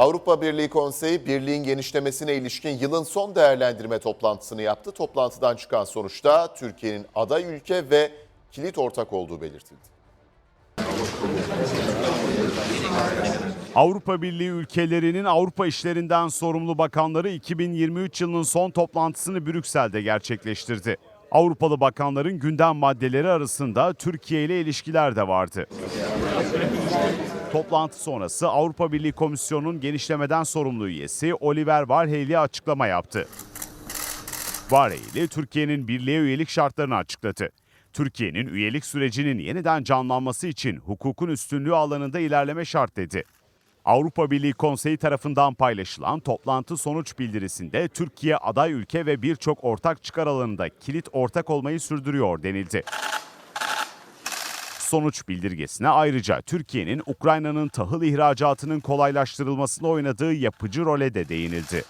Avrupa Birliği Konseyi birliğin genişlemesine ilişkin yılın son değerlendirme toplantısını yaptı. Toplantıdan çıkan sonuçta Türkiye'nin aday ülke ve kilit ortak olduğu belirtildi. Avrupa Birliği ülkelerinin Avrupa işlerinden sorumlu bakanları 2023 yılının son toplantısını Brüksel'de gerçekleştirdi. Avrupalı bakanların gündem maddeleri arasında Türkiye ile ilişkiler de vardı. Toplantı sonrası Avrupa Birliği Komisyonu'nun genişlemeden sorumlu üyesi Oliver Varhelyi açıklama yaptı. Varhelyi, Türkiye'nin birliğe üyelik şartlarını açıkladı. Türkiye'nin üyelik sürecinin yeniden canlanması için hukukun üstünlüğü alanında ilerleme şart dedi. Avrupa Birliği Konseyi tarafından paylaşılan toplantı sonuç bildirisinde Türkiye aday ülke ve birçok ortak çıkar alanında kilit ortak olmayı sürdürüyor denildi. Sonuç bildirgesine ayrıca Türkiye'nin Ukrayna'nın tahıl ihracatının kolaylaştırılmasına oynadığı yapıcı role de değinildi.